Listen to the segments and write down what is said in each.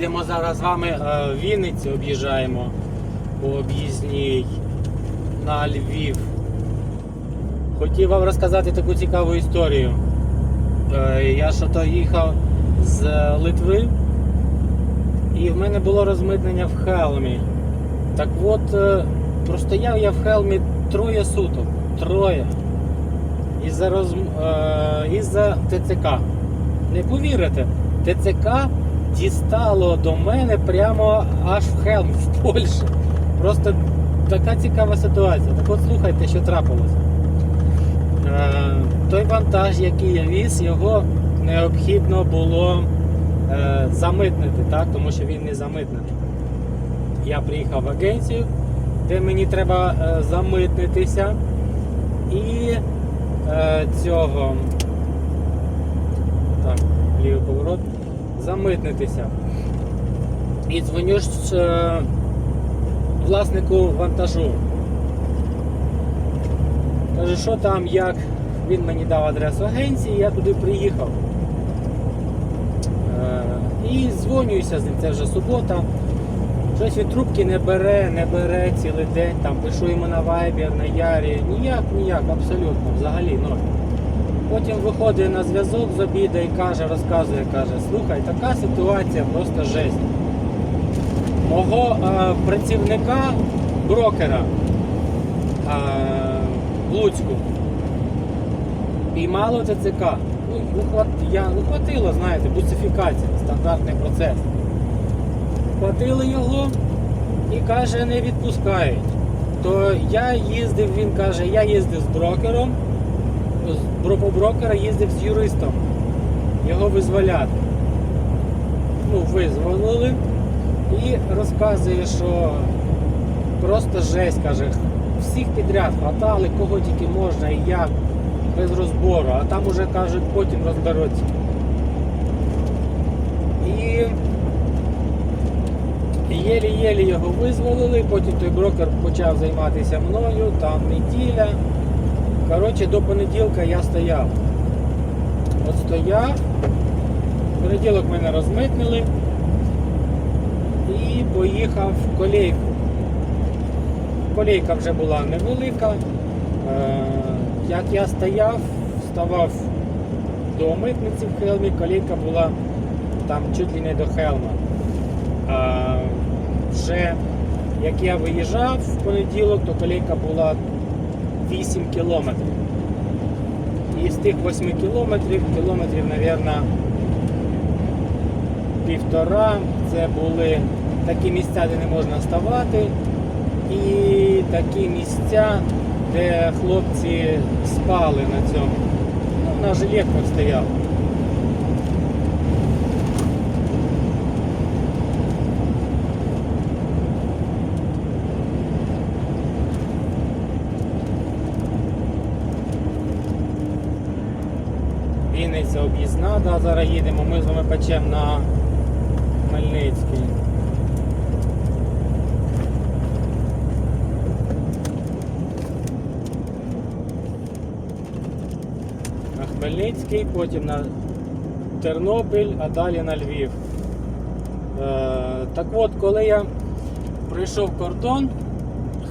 Їдемо зараз з вами е, в Вінницю, об'їжджаємо по об'їзній на Львів. Хотів вам розказати таку цікаву історію. Е, Я що то їхав з Литви, і в мене було розмитнення в Хелмі. Так от, е, простояв я в Хелмі троє суток. Троє. Із-за роз... е, із-за ТЦК. Не повірите, ТЦК дістало до мене прямо аж в Хелм, в Польщі. Просто така цікава ситуація. Так от слухайте, що трапилось. Е, той вантаж, який я віз, його необхідно було е, замитнити, так? тому що він не замитнений. Я приїхав в агенцію, де мені треба е, замитнитися. І цього. Так, лівий поворот. Замитнитися. І дзвоню ж е, власнику вантажу. Каже, що там, як. Він мені дав адресу агенції, я туди приїхав. Е, і дзвонююся з ним, це вже субота. Щось він трубки не бере, не бере цілий день, там пишу йому на Viber, на Ярі. Ніяк, ніяк, абсолютно, взагалі ноль. Потім виходить на зв'язок з обіда і каже, розказує, каже, слухай, така ситуація просто жесть. Мого е, працівника, брокера е, в Луцьку піймало ТЦК. Ну, ухват- я, ну, хватило, знаєте, бусифікація, стандартний процес. Хватили його і каже, не відпускають. То я їздив, він каже, я їздив з брокером, з брокера їздив з юристом. Його визволяти. Ну, визволили і розказує, що просто жесть, каже, всіх підряд хватали, кого тільки можна і як, без розбору, а там уже кажуть, потім розберуться. І Єлі-єлі його визволили, потім той брокер почав займатися мною, там неділя. Коротше, до понеділка я стояв. От стояв, понеділок мене розмитнили і поїхав в колейку. Колейка вже була невелика. Е, Як я стояв, ставав до митниці в Хелмі, колейка була там чуть ли не до Хелма. А вже як я виїжджав в понеділок, то колейка була 8 кілометрів. І з тих 8 кілометрів, кілометрів, мабуть, півтора, це були такі місця, де не можна ставати, і такі місця, де хлопці спали на цьому. Ну, на жилетках стояв. Да, зараз їдемо, ми з вами печемо на Хмельницький. На Хмельницький, потім на Тернопіль, а далі на Львів. Е, так от, коли я пройшов кордон,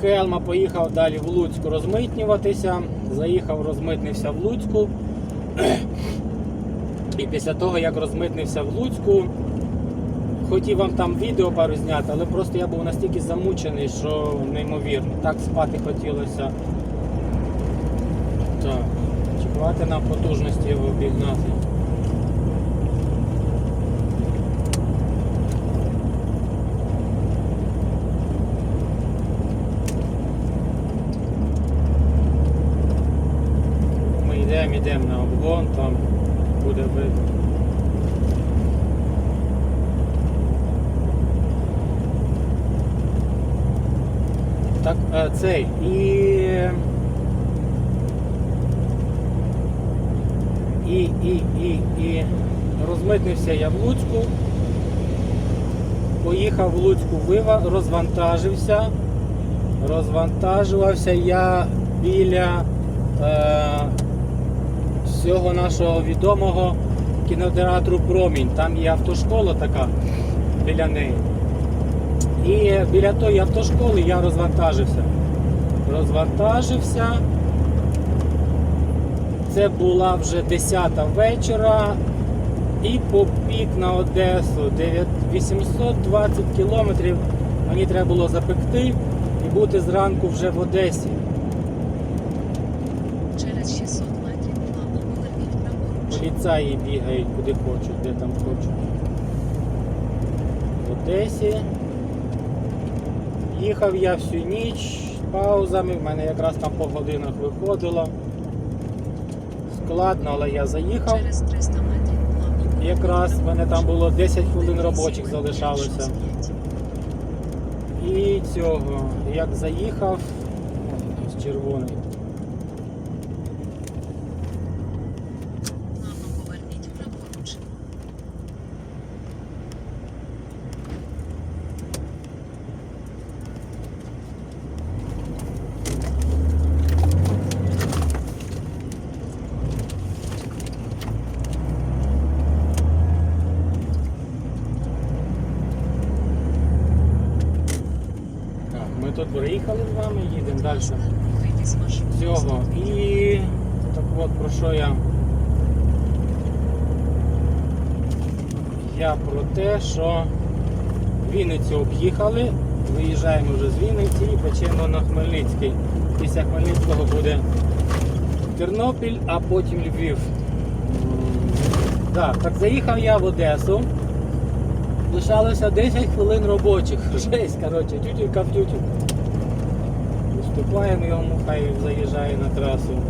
Хелма поїхав далі в Луцьку розмитнюватися, заїхав, розмитнився в Луцьку. І після того, як розмитнився в Луцьку, хотів вам там відео пару зняти, але просто я був настільки замучений, що неймовірно. Так спати хотілося. Так, чекувати на потужності його обігнати. Ми йдемо, йдемо на обгон, там буде видно. Так, е, цей і. І, і, і, і розмитнився я в Луцьку. Поїхав в Луцьку, вива, розвантажився. Розвантажувався я біля е, всього нашого відомого кінотеатру Промінь. Там є автошкола така. біля неї. І біля тої автошколи я розвантажився. Розвантажився. Це була вже 10 вечора і попік на Одесу. 820 кілометрів мені треба було запекти і бути зранку вже в Одесі. Через 600 метрів. Поліцаї бігають куди хочуть, де там хочуть. В Одесі. Їхав я всю ніч з паузами, в мене якраз там по годинах виходило. Складно, але я заїхав. Через 300 метрів плавно поверніть Якраз в мене там було 10 хвилин робочих залишалося. І цього, як заїхав, ось червоний. Тут приїхали з вами, їдемо далі. Цього. І так от про що я. Я про те, що Вінницю об'їхали, виїжджаємо вже з Вінниці і печемо на Хмельницький. Після Хмельницького буде Тернопіль, а потім Львів. Так, так заїхав я в Одесу. Лишалося 10 хвилин робочих. Жесть, коротше, тютюка в тютю. Уступаємо йому, хай заїжджає на трасу,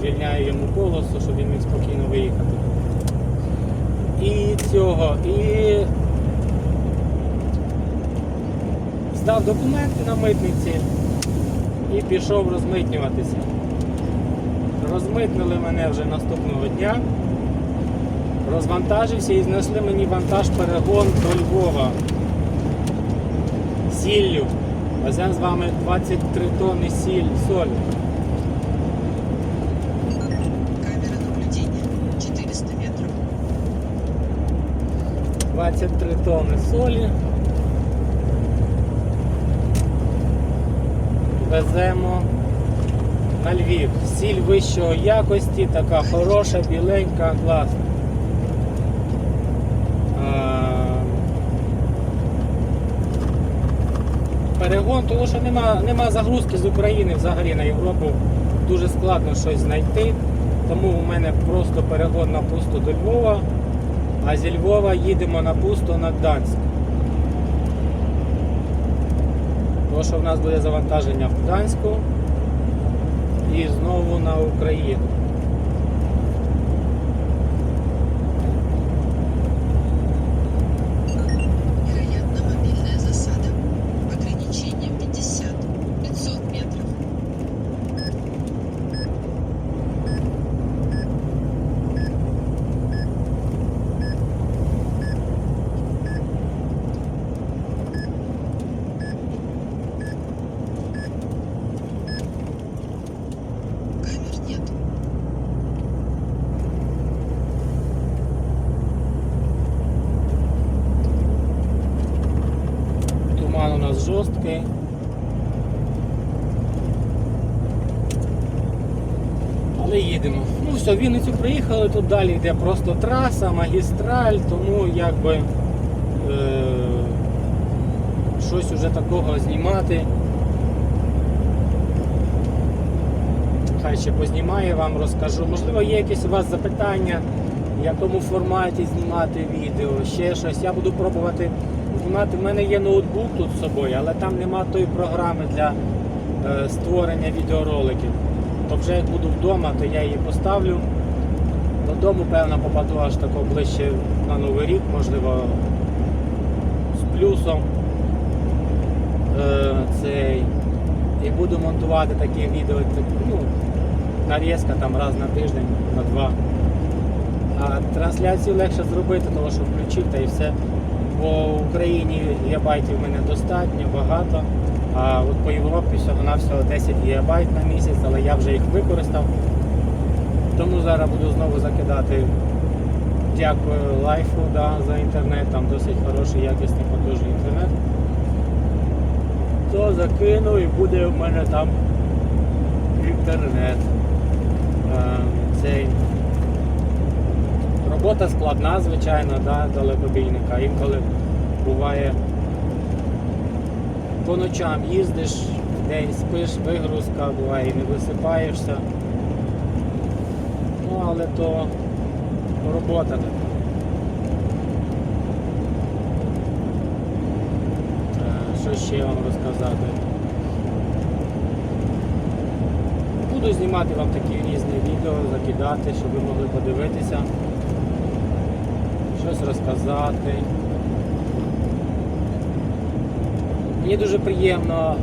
звільняє йому колесо, щоб він міг спокійно виїхати. І цього, і здав документи на митниці і пішов розмитнюватися. Розмитнили мене вже наступного дня. Розвантажився і знесли мені вантаж перегон до Львова. Сіллю. Веземо з вами 23 тонни сіль, солі. Камера наблюдения. 400 метров. 23 тонни солі. Веземо на Львів. Сіль вищої якості, така хороша, біленька, класна. Перегон, тому що нема, нема загрузки з України взагалі на Європу. Дуже складно щось знайти. Тому у мене просто перегон на пусто до Львова. А зі Львова їдемо на пусто на Гданськ. Тому що в нас буде завантаження в Гданську і знову на Україну. Нас жорсткий. Але їдемо. Ну все, в Вінницю приїхали, тут далі йде просто траса, магістраль, тому якби е, щось уже такого знімати. Хай ще познімаю, вам розкажу. Можливо, є якісь у вас запитання, в якому форматі знімати відео, ще щось. Я буду пробувати знімати. У мене є ноутбук тут з собою, але там нема тої програми для е, створення відеороликів. То вже як буду вдома, то я її поставлю. Додому, певно, попаду аж тако ближче на Новий рік, можливо, з плюсом. Е, цей. І буду монтувати такі відео, ну, нарізка там раз на тиждень, на два. А трансляцію легше зробити, тому що включив та і все. По Україні гігабайтів в мене достатньо, багато. А от по Європі всього-навсього 10 гігабайт на місяць, але я вже їх використав. Тому зараз буду знову закидати Дякую лайфу да, за інтернет, там досить хороший, якісний, потужний інтернет. То закину і буде в мене там інтернет. Е, Цей. Робота складна, звичайно, да, далекобійника. Інколи буває по ночам їздиш, день спиш, вигрузка, буває і не висипаєшся. Ну, але то робота така. Е, Що ще вам розказати? Буду знімати вам такі різні відео, закидати, щоб ви могли подивитися, щось розказати. Мені дуже приємно,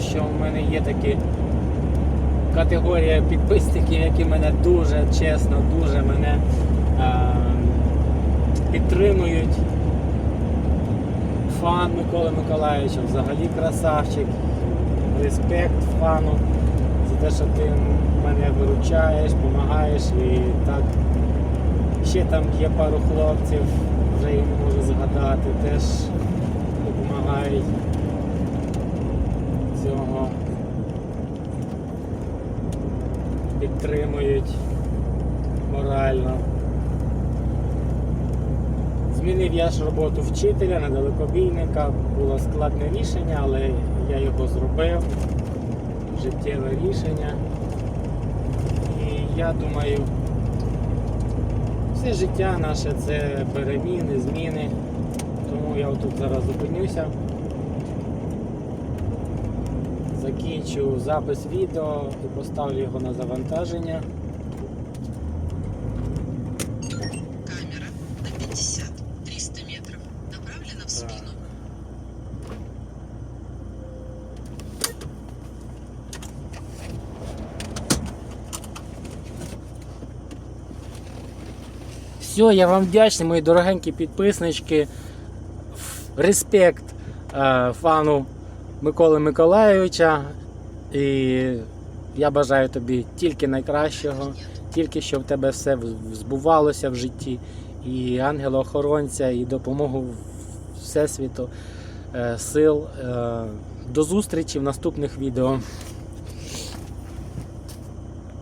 що в мене є такі категорія підписників, які мене дуже чесно, дуже мене е, підтримують. Фан Миколи Миколаївича взагалі красавчик. Респект фану за те, що ти мене виручаєш, допомагаєш і так. Ще там є пару хлопців, вже не можу згадати, теж допомагають цього. Підтримують морально. Змінив я ж роботу вчителя на далекобійника. Було складне рішення, але я його зробив. Життєве рішення. І я думаю, все життя наше це переміни, зміни. Тому я отут зараз зупинюся. Закінчу запис відео і поставлю його на завантаження. Камера на 50. 300 метров. Направлена в спину. Все, я вам вдячний, мої дорогенькі підписнички. Респект е, фану Миколи Миколайовича. І я бажаю тобі тільки найкращого, тільки щоб в тебе все збувалося в житті. І ангела-охоронця, і допомогу Всесвіту, е, сил. Е, До зустрічі в наступних відео.